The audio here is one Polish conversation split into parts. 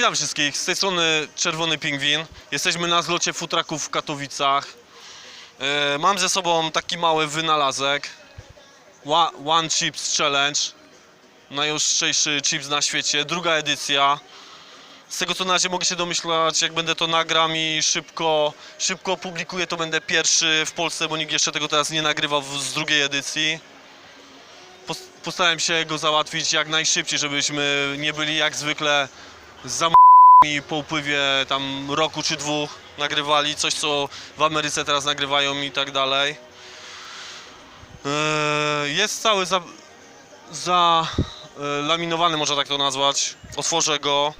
Witam wszystkich, z tej strony Czerwony Pingwin. Jesteśmy na zlocie futraków w Katowicach. E, Mam ze sobą taki mały wynalazek. One Chips Challenge. Najostrzejszy chips na świecie, druga edycja. Z tego co na razie mogę się domyślać, jak będę to nagram i szybko, szybko opublikuję, to będę pierwszy w Polsce, bo nikt jeszcze tego teraz nie nagrywał w- z drugiej edycji. Pos- Postarałem się go załatwić jak najszybciej, żebyśmy nie byli jak zwykle za po upływie tam roku czy dwóch nagrywali coś, co w Ameryce teraz nagrywają i tak dalej. Eee, Jest cały za, za e, laminowany, można tak to nazwać. Otworzę go.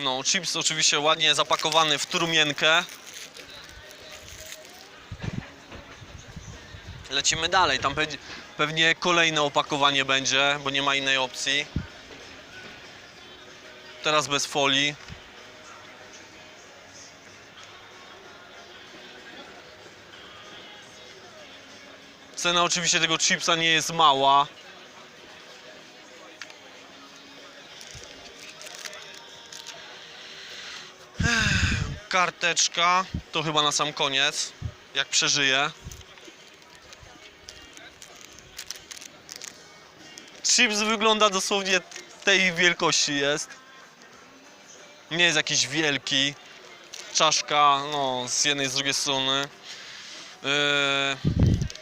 No, chips oczywiście ładnie zapakowany w trumienkę. Lecimy dalej, tam pe- pewnie kolejne opakowanie będzie, bo nie ma innej opcji. Teraz bez folii. Cena oczywiście tego chipsa nie jest mała. Karteczka, to chyba na sam koniec, jak przeżyję. Chips wygląda dosłownie tej wielkości jest. Nie jest jakiś wielki. Czaszka, no, z jednej, z drugiej strony. Yy,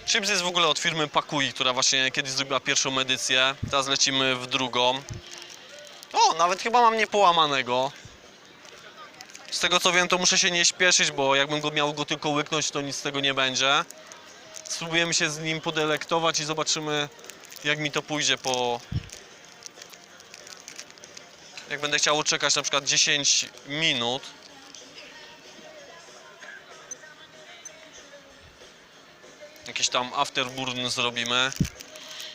Chips jest w ogóle od firmy Pakui, która właśnie kiedyś zrobiła pierwszą edycję. Teraz lecimy w drugą. O, nawet chyba mam niepołamanego. Z tego co wiem, to muszę się nie śpieszyć, bo jakbym go miał go tylko łyknąć, to nic z tego nie będzie. Spróbujemy się z nim podelektować i zobaczymy, jak mi to pójdzie po... Jak będę chciał czekać na przykład 10 minut. Jakiś tam afterburn zrobimy.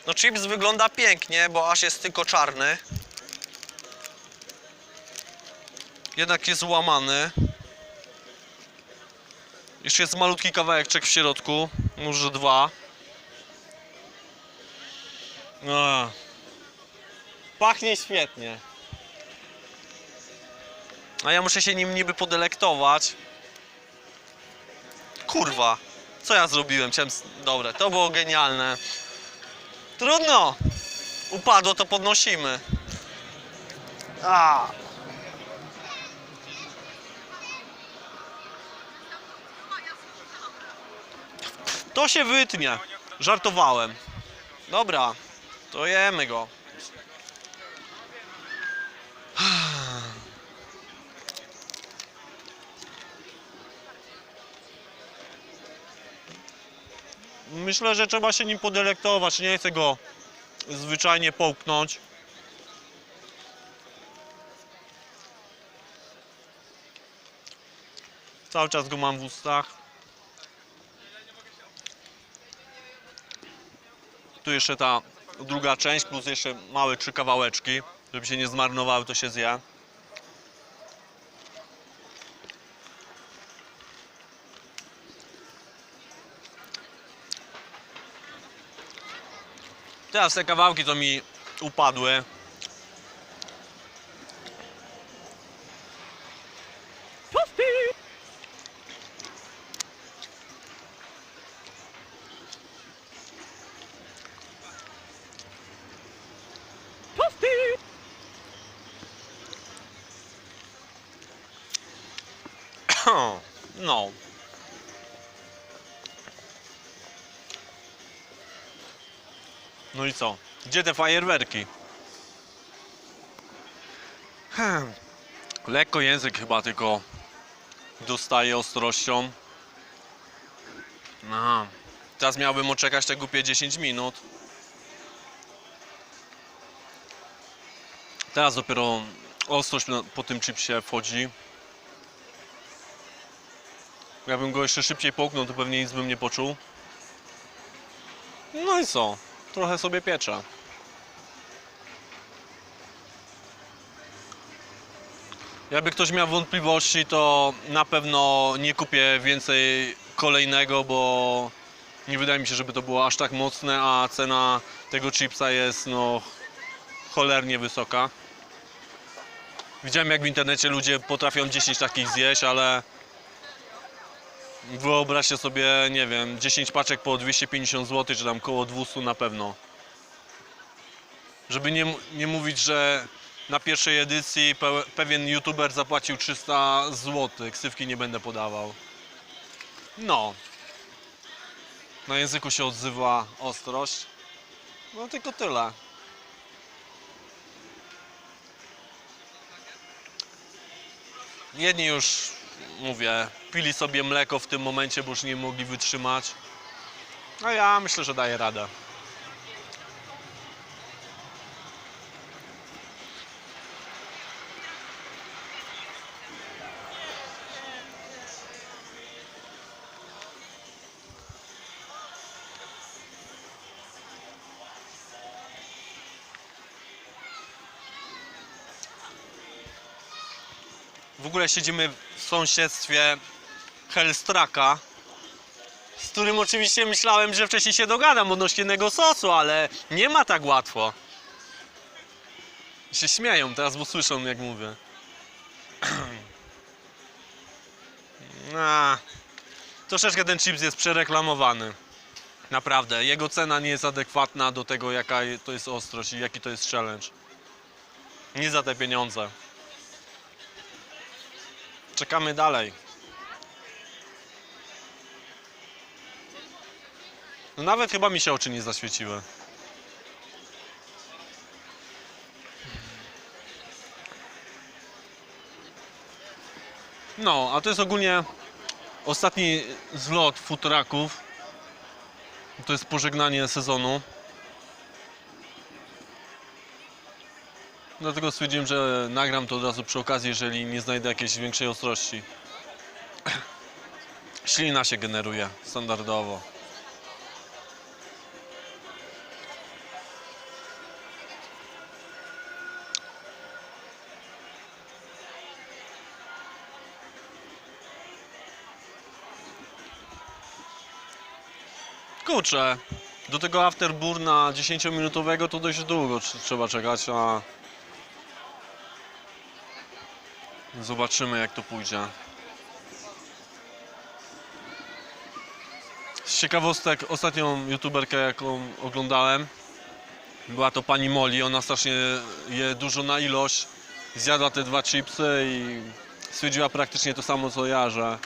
No chips wygląda pięknie, bo aż jest tylko czarny. Jednak jest łamany. Jeszcze jest malutki kawałeczek w środku, może dwa. A. Pachnie świetnie. A ja muszę się nim niby podelektować. Kurwa, co ja zrobiłem? Chciałem... Dobre, to było genialne. Trudno. Upadło, to podnosimy. A. To się wytnie. Żartowałem. Dobra, to jemy go. Myślę, że trzeba się nim podelektować. Nie chcę go zwyczajnie połknąć. Cały czas go mam w ustach. Tu jeszcze ta druga część, plus jeszcze małe trzy kawałeczki. Żeby się nie zmarnowały, to się zje. Teraz te kawałki to mi upadły. No. No i co? Gdzie te fajerwerki? Hmm. Lekko język chyba tylko dostaje ostrością. Aha. Teraz miałbym oczekać te głupie 10 minut. Teraz dopiero ostrość po tym chipsie wchodzi. Jakbym go jeszcze szybciej połknął, to pewnie nic bym nie poczuł. No i co? Trochę sobie pieczę. Jakby ktoś miał wątpliwości, to na pewno nie kupię więcej kolejnego, bo nie wydaje mi się, żeby to było aż tak mocne, a cena tego chipsa jest no cholernie wysoka. Widziałem jak w internecie ludzie potrafią 10 takich zjeść, ale wyobraźcie sobie, nie wiem, 10 paczek po 250 zł, czy tam koło 200 na pewno. Żeby nie, nie mówić, że na pierwszej edycji pe, pewien youtuber zapłacił 300 zł, ksywki nie będę podawał. No. Na języku się odzywa ostrość. No tylko tyle. Jedni już, mówię, pili sobie mleko w tym momencie, bo już nie mogli wytrzymać. A ja myślę, że daję radę. W ogóle siedzimy sąsiedztwie Hellstraka, z którym oczywiście myślałem, że wcześniej się dogadam odnośnie tego sosu, ale nie ma tak łatwo. Się śmieją teraz, bo słyszą jak mówię. A, troszeczkę ten chips jest przereklamowany. Naprawdę, jego cena nie jest adekwatna do tego, jaka to jest ostrość i jaki to jest challenge. Nie za te pieniądze. Czekamy dalej. No nawet chyba mi się oczy nie zaświeciły. No, a to jest ogólnie ostatni zlot futraków. To jest pożegnanie sezonu. Dlatego stwierdziłem, że nagram to od razu przy okazji, jeżeli nie znajdę jakiejś większej ostrości. Ślina się generuje standardowo. Kurczę, do tego afterburna 10-minutowego to dość długo tr- trzeba czekać, a Zobaczymy jak to pójdzie. Z ciekawostek ostatnią youtuberkę jaką oglądałem była to pani Molly. Ona strasznie je dużo na ilość. Zjadła te dwa chipsy i stwierdziła praktycznie to samo co ja, że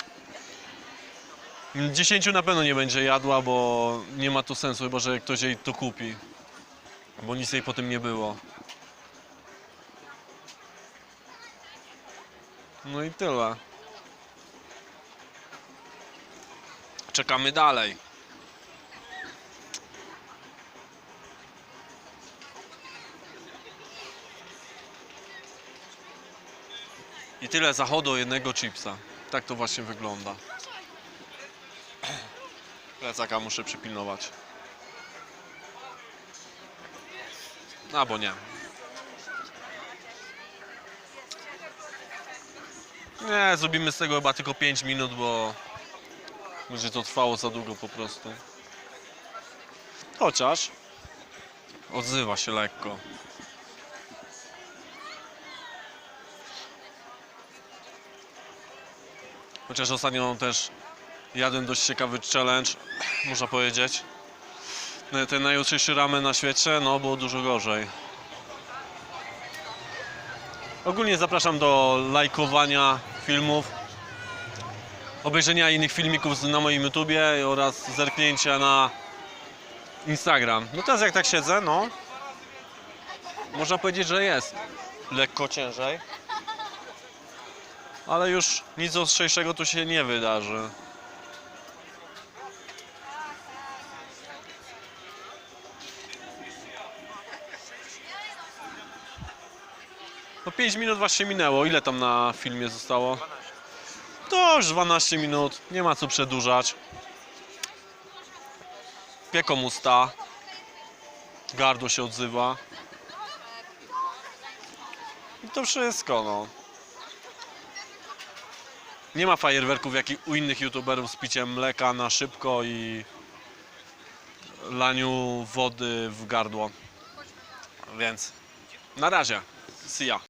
10 na pewno nie będzie jadła, bo nie ma to sensu, chyba że ktoś jej to kupi. Bo nic jej po tym nie było. No i tyle. Czekamy dalej. I tyle zachodu jednego chipsa. Tak to właśnie wygląda. Plecaka muszę przypilnować. Albo nie. Nie, zrobimy z tego chyba tylko 5 minut, bo będzie to trwało za długo po prostu. Chociaż odzywa się lekko. Chociaż ostatnio też jadłem dość ciekawy challenge, można powiedzieć. Ten najostrzejszy ramen na świecie, no było dużo gorzej. Ogólnie zapraszam do lajkowania filmów, obejrzenia innych filmików na moim YouTubie oraz zerknięcia na Instagram. No teraz jak tak siedzę, no można powiedzieć, że jest lekko ciężej. Ale już nic ostrzejszego tu się nie wydarzy. 5 minut właśnie minęło. Ile tam na filmie zostało? To już 12 minut. Nie ma co przedłużać. Pieką usta. Gardło się odzywa. I to wszystko, no. Nie ma fajerwerków jak i u innych youtuberów z piciem mleka na szybko i laniu wody w gardło. Więc na razie. See ya.